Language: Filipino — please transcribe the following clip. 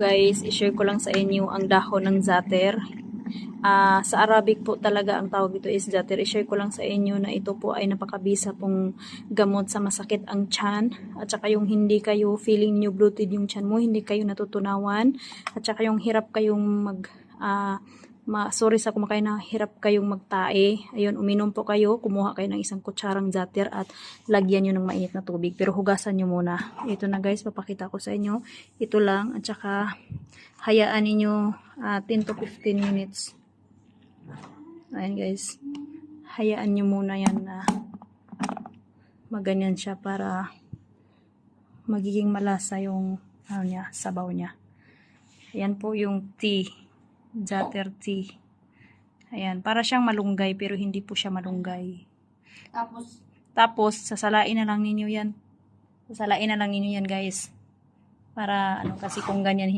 Guys, i-share ko lang sa inyo ang dahon ng zater. Ah, sa Arabic po talaga ang tawag ito is zater. I-share ko lang sa inyo na ito po ay napakabisa pong gamot sa masakit ang tiyan. At saka yung hindi kayo feeling nyo bloated yung tiyan mo, hindi kayo natutunawan. At saka yung hirap kayong mag... ah, ma sorry sa kumakain na hirap kayong magtae. Ayun, uminom po kayo, kumuha kayo ng isang kutsarang zater at lagyan nyo ng mainit na tubig. Pero hugasan nyo muna. Ito na guys, papakita ko sa inyo. Ito lang at saka hayaan ninyo ah, 10 to 15 minutes. Ayan guys. Hayaan nyo muna yan na maganyan siya para magiging malasa yung ano niya, sabaw niya. Ayan po yung tea. Zater tea. Ayan. Para siyang malunggay pero hindi po siya malunggay. Tapos, Tapos, sasalain na lang ninyo yan. Sasalain na lang ninyo yan, guys. Para, ano, kasi kung ganyan,